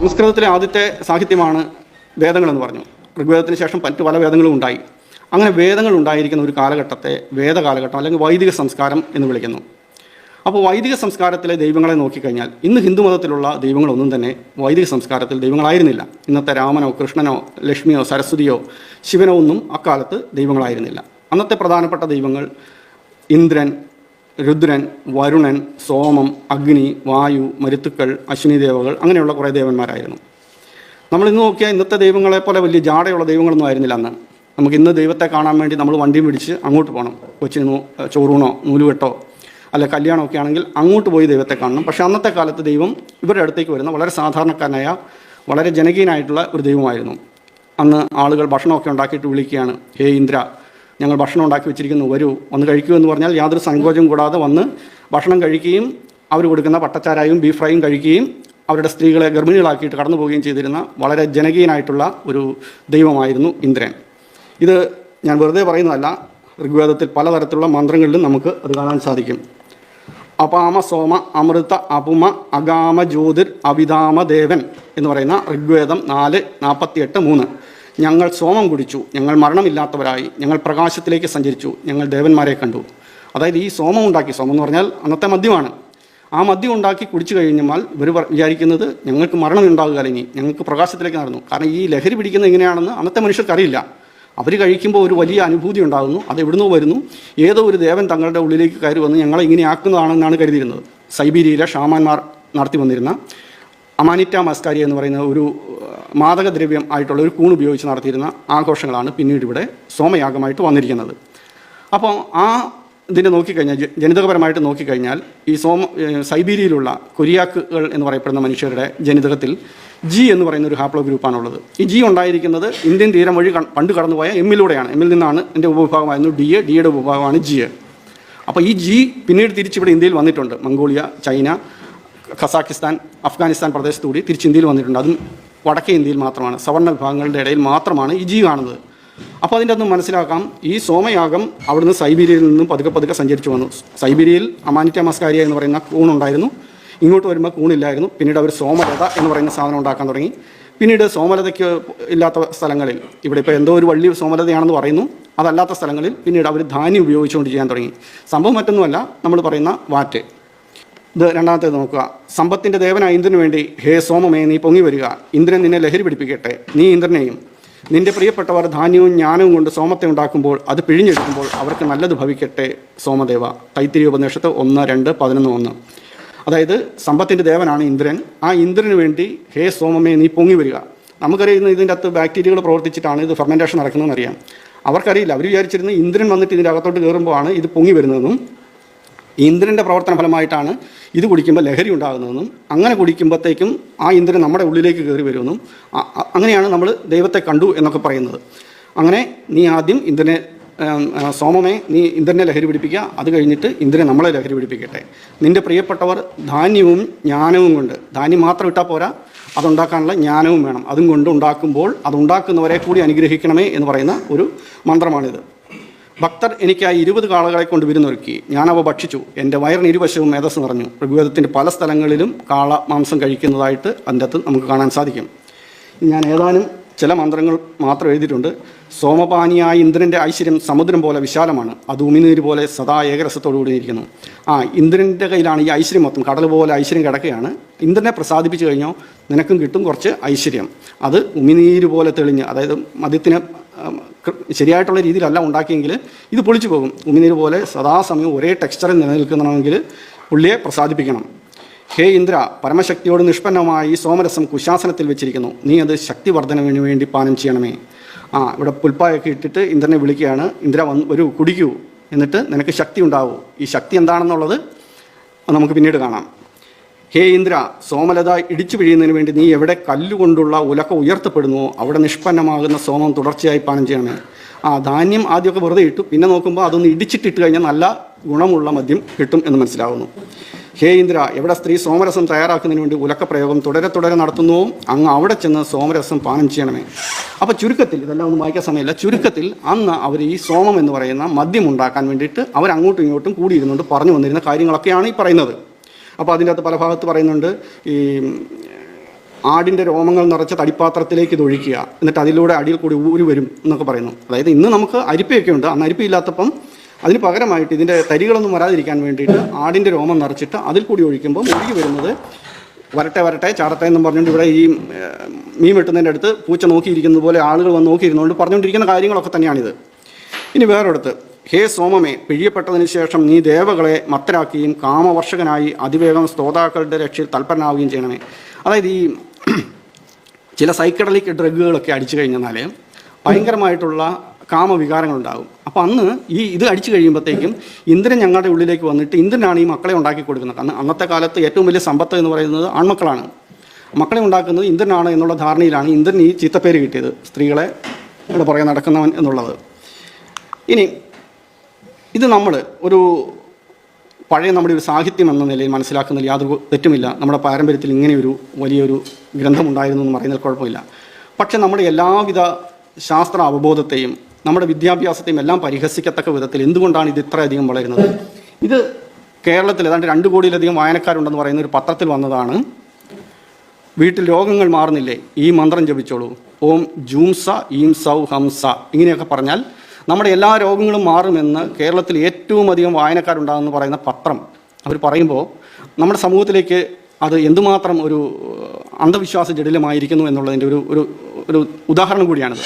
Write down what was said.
സംസ്കൃതത്തിലെ ആദ്യത്തെ സാഹിത്യമാണ് വേദങ്ങളെന്ന് പറഞ്ഞു. ഋഗ്വേദത്തിന് ശേഷം മറ്റു പല വേദങ്ങളും ഉണ്ടായി. അങ്ങനെ വേദങ്ങൾ ഉണ്ടായിരിക്കുന്ന ഒരു കാലഘട്ടത്തെ വേദകാലഘട്ടം അല്ലെങ്കിൽ വൈദിക സംസ്കാരം എന്ന് വിളിക്കുന്നു. അപ്പോൾ വൈദിക സംസ്കാരത്തിലെ ദൈവങ്ങളെ നോക്കിക്കഴിഞ്ഞാൽ ഇന്ന് ഹിന്ദു മതത്തിലുള്ള ദൈവങ്ങളൊന്നും തന്നെ വൈദിക സംസ്കാരത്തിൽ ദൈവങ്ങളായിരുന്നില്ല. ഇന്നത്തെ രാമനോ കൃഷ്ണനോ ലക്ഷ്മിയോ സരസ്വതിയോ ശിവനോ ഒന്നും അക്കാലത്ത് ദൈവങ്ങളായിരുന്നില്ല. അന്നത്തെ പ്രധാനപ്പെട്ട ദൈവങ്ങൾ ഇന്ദ്രൻ രുദ്രൻ വരുണൻ സോമം അഗ്നി വായു മരുത്തുക്കൾ അശ്വിനി ദേവകൾ അങ്ങനെയുള്ള കുറേ ദേവന്മാരായിരുന്നു. നമ്മൾ ഇന്ന് നോക്കിയാൽ ഇന്നത്തെ ദൈവങ്ങളെ പോലെ വലിയ ജാടയുള്ള ദൈവങ്ങളൊന്നും ആയിരുന്നില്ല അന്ന്. നമുക്ക് ഇന്ന് ദൈവത്തെ കാണാൻ വേണ്ടി നമ്മൾ വണ്ടിയും പിടിച്ച് അങ്ങോട്ട് പോകണം. കൊച്ചിന് ചോറൂണോ നൂലുകെട്ടോ അല്ല കല്യാണമൊക്കെ ആണെങ്കിൽ അങ്ങോട്ട് പോയി ദൈവത്തെ കാണണം. പക്ഷേ അന്നത്തെ കാലത്ത് ദൈവം ഇവരുടെ അടുത്തേക്ക് വരുന്ന വളരെ സാധാരണക്കാരനായ വളരെ ജനകീയനായിട്ടുള്ള ഒരു ദൈവമായിരുന്നു. അന്ന് ആളുകൾ ഭക്ഷണമൊക്കെ ഉണ്ടാക്കിയിട്ട് വിളിക്കുകയാണ് ഹേ ഇന്ദ്ര ഞങ്ങൾ ഭക്ഷണം ഉണ്ടാക്കി വെച്ചിരിക്കുന്നു വരൂ വന്ന് കഴിക്കൂ എന്ന് പറഞ്ഞാൽ യാതൊരു സങ്കോചം കൂടാതെ വന്ന് ഭക്ഷണം കഴിക്കുകയും അവർ കൊടുക്കുന്ന പട്ടച്ചാരായും ബീഫ് ഫ്രൈയും കഴിക്കുകയും അവരുടെ സ്ത്രീകളെ ഗർഭിണികളാക്കിയിട്ട് കടന്നു പോവുകയും ചെയ്തിരുന്ന വളരെ ജനകീയനായിട്ടുള്ള ഒരു ദൈവമായിരുന്നു ഇന്ദ്രൻ. ഇത് ഞാൻ വെറുതെ പറയുന്നതല്ല ഋഗ്വേദത്തിൽ പലതരത്തിലുള്ള മന്ത്രങ്ങളിലും നമുക്ക് അത് കാണാൻ സാധിക്കും. അപാമ സോമ അമൃത അപുമ അഗാമ ജ്യോതിർ അവിതാമ ദേവൻ എന്ന് പറയുന്ന ഋഗ്വേദം നാല് നാൽപ്പത്തിയെട്ട് മൂന്ന്. ഞങ്ങൾ സോമം കുടിച്ചു ഞങ്ങൾ മരണമില്ലാത്തവരായി ഞങ്ങൾ പ്രകാശത്തിലേക്ക് സഞ്ചരിച്ചു ഞങ്ങൾ ദേവന്മാരെ കണ്ടു. അതായത് ഈ സോമം ഉണ്ടാക്കി സോമം എന്ന് പറഞ്ഞാൽ അന്നത്തെ മദ്യമാണ്. ആ മദ്യം ഉണ്ടാക്കി കുടിച്ചു കഴിഞ്ഞാൽ ഇവർ വിചാരിക്കുന്നത് ഞങ്ങൾക്ക് മരണം ഉണ്ടാകുക ഇനി ഞങ്ങൾക്ക് പ്രകാശത്തിലേക്ക് നടന്നു. കാരണം ഈ ലഹരി പിടിക്കുന്ന എങ്ങനെയാണെന്ന് അന്നത്തെ മനുഷ്യർക്ക് അറിയില്ല. അവർ കഴിക്കുമ്പോൾ ഒരു വലിയ അനുഭൂതി ഉണ്ടാകുന്നു. അത് എവിടുന്നോ വരുന്നു. ഏതോ ഒരു ദേവൻ തങ്ങളുടെ ഉള്ളിലേക്ക് കയറി വന്ന് ഞങ്ങളെ ഇങ്ങനെ ആക്കുന്നതാണെന്നാണ് കരുതിയിരുന്നത്. സൈബീരിയയിലെ ഷാമാന്മാർ നടത്തി വന്നിരുന്ന അമാനിറ്റ മസ്കാരി എന്ന് പറയുന്ന ഒരു മാദകദ്രവ്യം ആയിട്ടുള്ള ഒരു കൂൺ ഉപയോഗിച്ച് നടത്തിയിരുന്ന ആഘോഷങ്ങളാണ് പിന്നീട് ഇവിടെ സോമയാഗമായിട്ട് വന്നിരിക്കുന്നത്. അപ്പോൾ ആ ഇതിനെ നോക്കിക്കഴിഞ്ഞാൽ ജനിതകപരമായിട്ട് നോക്കിക്കഴിഞ്ഞാൽ ഈ സോമ സൈബീരിയയിലുള്ള കൊരിയാക്കുകൾ എന്ന് പറയപ്പെടുന്ന മനുഷ്യരുടെ ജനിതകത്തിൽ ജി എന്ന് പറയുന്ന ഒരു ഹാപ്ലോ ഗ്രൂപ്പാണുള്ളത്. ഈ ജി ഉണ്ടായിരിക്കുന്നത് ഇന്ത്യൻ തീരം വഴി പണ്ട് കടന്നുപോയ എമ്മിലൂടെയാണ് എമ്മിൽ നിന്നാണ് എന്റെ ഉപവിഭാഗമായിരുന്നു ഡി എ ഡിയുടെ ഉപഭാഗമാണ് ജി എ. അപ്പോൾ ഈ ജി പിന്നീട് തിരിച്ചിവിടെ ഇന്ത്യയിൽ വന്നിട്ടുണ്ട്. മംഗോളിയ ചൈന ഖസാക്കിസ്ഥാൻ അഫ്ഗാനിസ്ഥാൻ പ്രദേശത്തുകൂടി തിരിച്ച് ഇന്ത്യയിൽ വന്നിട്ടുണ്ട്. അതും വടക്കേ ഇന്ത്യയിൽ മാത്രമാണ് സവർണ വിഭാഗങ്ങളുടെ ഇടയിൽ മാത്രമാണ് ഈ ജി കാണുന്നത്. അപ്പോൾ അതിന്റെ അന്ന് മനസ്സിലാക്കാം ഈ സോമയാഗം അവിടുന്ന് സൈബീരിയയിൽ നിന്നും പതുക്കെ പതുക്കെ സഞ്ചരിച്ചു വന്നു. സൈബീരിയയിൽ അമാനിറ്റ മസ്കാരിയ എന്ന് പറയുന്ന കൂണുണ്ടായിരുന്നു ഇങ്ങോട്ട് വരുമ്പോൾ കൂണില്ലായിരുന്നു പിന്നീട് അവർ സോമലത എന്ന് പറയുന്ന സാധനം ഉണ്ടാക്കാൻ തുടങ്ങി. പിന്നീട് സോമലതയ്ക്ക് ഇല്ലാത്ത സ്ഥലങ്ങളിൽ ഇവിടെ ഇപ്പോൾ എന്തോ ഒരു വള്ളി സോമലതയാണെന്ന് പറയുന്നു. അതല്ലാത്ത സ്ഥലങ്ങളിൽ പിന്നീട് അവർ ധാന്യം ഉപയോഗിച്ചുകൊണ്ട് ചെയ്യാൻ തുടങ്ങി. സംഭവം മറ്റൊന്നുമല്ല നമ്മൾ പറയുന്ന വാറ്റ്. ഇത് രണ്ടാമത്തേത് നോക്കുക. സമ്പത്തിന്റെ ദേവനായ ഇന്ദ്രന് വേണ്ടി ഹേ സോമമേ നീ പൊങ്ങി വരിക. ഇന്ദ്രൻ നിന്നെ ലഹരി പിടിപ്പിക്കട്ടെ. നീ ഇന്ദ്രനെയും. നിന്റെ പ്രിയപ്പെട്ടവർ ധാന്യവും ജ്ഞാനവും കൊണ്ട് സോമത്തെ ഉണ്ടാക്കുമ്പോൾ അത് പിഴിഞ്ഞെടുക്കുമ്പോൾ അവർക്ക് നല്ലത് ഭവിക്കട്ടെ സോമദേവ. തൈത്തിരി ഉപനിഷത്ത് ഒന്ന് രണ്ട് പതിനൊന്ന് ഒന്ന്. അതായത് സമ്പത്തിന്റെ ദേവനാണ് ഇന്ദ്രൻ. ആ ഇന്ദ്രന് വേണ്ടി ഹേ സോമമേ നീ പൊങ്ങി വരിക. നമുക്കറിയുന്ന ഇതിന്റെ അകത്ത് ബാക്ടീരിയകൾ പ്രവർത്തിച്ചിട്ടാണ് ഇത് ഫെർമെന്റേഷൻ നടക്കുന്നതെന്ന് അറിയാം അവർക്കറിയില്ല. അവർ വിചാരിച്ചിരുന്നു ഇന്ദ്രൻ വന്നിട്ട് ഇതിന്റെ അകത്തോട്ട് കയറുമ്പോഴാണ് ഇത് പൊങ്ങി വരുന്നതെന്നും ഇന്ദ്രന്റെ പ്രവർത്തന ഫലമായിട്ടാണ് ഇത് കുടിക്കുമ്പോൾ ലഹരി ഉണ്ടാകുന്നതെന്നും അങ്ങനെ കുടിക്കുമ്പോഴത്തേക്കും ആ ഇന്ദ്രൻ നമ്മുടെ ഉള്ളിലേക്ക് കയറി വരുമെന്നും അങ്ങനെയാണ് നമ്മൾ ദൈവത്തെ കണ്ടു എന്നൊക്കെ പറയുന്നത്. അങ്ങനെ നീ ആദ്യം ഇന്ദ്രനെ സോമമേ നീ ഇന്ദ്രനെ ലഹരി പിടിപ്പിക്കുക. അത് കഴിഞ്ഞിട്ട് ഇന്ദ്രനെ നമ്മളെ ലഹരി പിടിപ്പിക്കട്ടെ. നിന്റെ പ്രിയപ്പെട്ടവർ ധാന്യവും ജ്ഞാനവും കൊണ്ട് ധാന്യം മാത്രം ഇട്ടാൽ പോരാ. അതുണ്ടാക്കാനുള്ള ജ്ഞാനവും വേണം. അതും കൊണ്ട് ഉണ്ടാക്കുമ്പോൾ അതുണ്ടാക്കുന്നവരെ കൂടി അനുഗ്രഹിക്കണമേ എന്ന് പറയുന്ന ഒരു മന്ത്രമാണിത്. ഭക്തർ എനിക്കായി ഇരുപത് കാളകളെ കൊണ്ട് വിരുന്നൊരുക്കി. ഞാനവ ഭക്ഷിച്ചു. എന്റെ വയറിന് ഇരുവശവും മേധസ് നിറഞ്ഞു. ഋഗ്വേദത്തിന്റെ പല സ്ഥലങ്ങളിലും കാള മാംസം കഴിക്കുന്നതായിട്ട് അതിന്റെ അകത്ത് നമുക്ക് കാണാൻ സാധിക്കും. ഞാൻ ഏതാനും ചില മന്ത്രങ്ങൾ മാത്രം എഴുതിയിട്ടുണ്ട്. സോമപാനിയായ ഇന്ദ്രന്റെ ഐശ്വര്യം സമുദ്രം പോലെ വിശാലമാണ്. അത് ഉമിനീര് പോലെ സദാ ഏകരസത്തോടുകൂടി ഇരിക്കുന്നു. ആ ഇന്ദ്രന്റെ കയ്യിലാണ് ഈ ഐശ്വര്യം മൊത്തം. കടൽ പോലെ ഐശ്വര്യം കിടക്കുകയാണ്. ഇന്ദ്രനെ പ്രസാദിപ്പിച്ചു കഴിഞ്ഞോ? നിനക്കും കിട്ടും കുറച്ച് ഐശ്വര്യം. അത് ഉമിനീര് പോലെ തെളിഞ്ഞ് അതായത് മദ്യത്തിന് ശരിയായിട്ടുള്ള രീതിയിലല്ല ഉണ്ടാക്കിയെങ്കിൽ ഇത് പൊളിച്ചു പോകും. ഉമിനീര് പോലെ സദാസമയം ഒരേ ടെക്സ്ചറിൽ നിലനിൽക്കണമെങ്കിൽ പുള്ളിയെ പ്രസാദിപ്പിക്കണം. ഹേ ഇന്ദ്ര പരമശക്തിയോട് നിഷ്പന്നമായി സോമരസം കുശാസനത്തിൽ വെച്ചിരിക്കുന്നു. നീ അത് ശക്തിവർദ്ധനവിന് വേണ്ടി പാനം ചെയ്യണമേ. ആ ഇവിടെ പുൽപ്പായൊക്കെ ഇട്ടിട്ട് ഇന്ദ്രനെ വിളിക്കുകയാണ്. ഇന്ദ്ര വന്ന് വരൂ കുടിക്കൂ. എന്നിട്ട് നിനക്ക് ശക്തി ഉണ്ടാവൂ. ഈ ശക്തി എന്താണെന്നുള്ളത് നമുക്ക് പിന്നീട് കാണാം. ഹേ ഇന്ദ്ര സോമലത ഇടിച്ചു പിഴിയുന്നതിന് വേണ്ടി നീ എവിടെ കല്ലുകൊണ്ടുള്ള ഉലക്ക ഉയർത്തപ്പെടുന്നുവോ? അവിടെ നിഷ്പന്നമാകുന്ന സോമം തുടർച്ചയായി പാനം ചെയ്യണേ ആ ധാന്യം ആദ്യമൊക്കെ വെറുതെ ഇട്ടു. പിന്നെ നോക്കുമ്പോൾ അതൊന്ന് ഇടിച്ചിട്ടിട്ട് കഴിഞ്ഞാൽ നല്ല ഗുണമുള്ള മദ്യം കിട്ടും എന്ന് മനസ്സിലാവുന്നു. ഹേ ഇന്ദ്ര എവിടെ സ്ത്രീ സോമരസം തയ്യാറാക്കുന്നതിന് വേണ്ടി ഉലക്ക പ്രയോഗം തുടരെ തുടരെ നടത്തുന്നുവോ അങ്ങ് അവിടെ ചെന്ന് സോമരസം പാനം ചെയ്യണമേ. അപ്പോൾ ചുരുക്കത്തിൽ ഇതെല്ലാം ഒന്നും വായിക്കാൻ സമയമില്ല. ചുരുക്കത്തിൽ അന്ന് അവർ ഈ സോമം എന്ന് പറയുന്ന മദ്യം ഉണ്ടാക്കാൻ വേണ്ടിയിട്ട് അവർ അങ്ങോട്ടും ഇങ്ങോട്ടും കൂടിയിരുന്നുകൊണ്ട് പറഞ്ഞു വന്നിരുന്ന കാര്യങ്ങളൊക്കെയാണ് ഈ പറയുന്നത്. അപ്പോൾ അതിന്റെ അകത്ത് പല ഭാഗത്ത് പറയുന്നുണ്ട് ഈ ആടിന്റെ രോമങ്ങൾ നിറച്ച തടിപ്പാത്രത്തിലേക്ക് ഇത് ഒഴിക്കുക. എന്നിട്ട് അതിലൂടെ അടിയിൽ കൂടി ഊരി വരും എന്നൊക്കെ പറയുന്നു. അതായത് ഇന്ന് നമുക്ക് അരിപ്പയൊക്കെ ഉണ്ട്. അന്ന് അരിപ്പ ഇല്ലാത്തപ്പം അതിന് പകരമായിട്ട് ഇതിന്റെ തരികളൊന്നും വരാതിരിക്കാൻ വേണ്ടിയിട്ട് ആടിന്റെ രോമം നിറച്ചിട്ട് അതിൽ കൂടി ഒഴിക്കുമ്പോൾ ഒഴുകി വരുന്നത് വരട്ടെ വരട്ടെ ചാടട്ടെ എന്നും പറഞ്ഞുകൊണ്ട് ഇവിടെ ഈ മീൻ വെട്ടുന്നതിന്റെ അടുത്ത് പൂച്ച നോക്കിയിരിക്കുന്നത് പോലെ ആളുകൾ വന്ന് നോക്കിയിരുന്നുകൊണ്ട് പറഞ്ഞുകൊണ്ടിരിക്കുന്ന കാര്യങ്ങളൊക്കെ തന്നെയാണിത്. ഇനി വേറൊരിടത്ത്. ഹേ സോമമേ പിഴിയപ്പെട്ടതിന് ശേഷം നീ ദേവകളെ മത്തരാക്കുകയും കാമവർഷകനായി അതിവേഗം സ്തോതാക്കളുടെ രക്ഷയിൽ തൽപരനാവുകയും ചെയ്യണമേ. അതായത് ഈ ചില സൈക്കഡലിക് ഡ്രഗുകളൊക്കെ അടിച്ചു കഴിഞ്ഞാൽ ഭയങ്കരമായിട്ടുള്ള കാമവികാരങ്ങളുണ്ടാകും. അപ്പോൾ അന്ന് ഈ ഇത് അടിച്ചു കഴിയുമ്പോഴത്തേക്കും ഇന്ദ്രൻ ഞങ്ങളുടെ ഉള്ളിലേക്ക് വന്നിട്ട് ഇന്ദ്രനാണ് ഈ മക്കളെ ഉണ്ടാക്കി കൊടുക്കുന്നത്. അന്ന് അന്നത്തെ കാലത്ത് ഏറ്റവും വലിയ സമ്പത്ത് എന്ന് പറയുന്നത് ആൺമക്കളാണ്. മക്കളെ ഉണ്ടാക്കുന്നത് ഇന്ദ്രനാണ് എന്നുള്ള ധാരണയിലാണ് ഇന്ദ്രൻ ഈ ചീത്തപ്പേര് കിട്ടിയത് സ്ത്രീകളെ ഇവിടെ പുറകെ നടക്കുന്നവൻ എന്നുള്ളത്. ഇനി ഇത് നമ്മൾ ഒരു പഴയ നമ്മുടെ ഒരു സാഹിത്യം എന്ന നിലയിൽ മനസ്സിലാക്കുന്നതിൽ യാതൊരു തെറ്റുമില്ല. നമ്മുടെ പാരമ്പര്യത്തിൽ ഇങ്ങനെയൊരു വലിയൊരു ഗ്രന്ഥമുണ്ടായിരുന്നു എന്ന് പറയുന്നതിൽ കുഴപ്പമില്ല. പക്ഷേ നമ്മുടെ എല്ലാവിധ ശാസ്ത്ര അവബോധത്തെയും നമ്മുടെ വിദ്യാഭ്യാസത്തെയും എല്ലാം പരിഹസിക്കത്തക്ക വിധത്തിൽ എന്തുകൊണ്ടാണ് ഇത് ഇത്രയധികം വളരുന്നത്? ഇത് കേരളത്തിൽ ഏതാണ്ട് രണ്ട് കോടിയിലധികം വായനക്കാരുണ്ടെന്ന് പറയുന്ന ഒരു പത്രത്തിൽ വന്നതാണ്. വീട്ടിൽ രോഗങ്ങൾ മാറുന്നില്ലേ? ഈ മന്ത്രം ജപിച്ചോളൂ. ഓം ജൂംസ ഈം സൗ ഹംസ. ഇങ്ങനെയൊക്കെ പറഞ്ഞാൽ നമ്മുടെ എല്ലാ രോഗങ്ങളും മാറുമെന്ന് കേരളത്തിൽ ഏറ്റവും അധികം വായനക്കാരുണ്ടാകുമെന്ന് പറയുന്ന പത്രം. അവർ പറയുമ്പോൾ നമ്മുടെ സമൂഹത്തിലേക്ക് അത് എന്തുമാത്രം ഒരു അന്ധവിശ്വാസ ജടിലമായിരിക്കുന്നു എന്നുള്ളതിന്റെ ഒരു ഒരു ഉദാഹരണം കൂടിയാണിത്.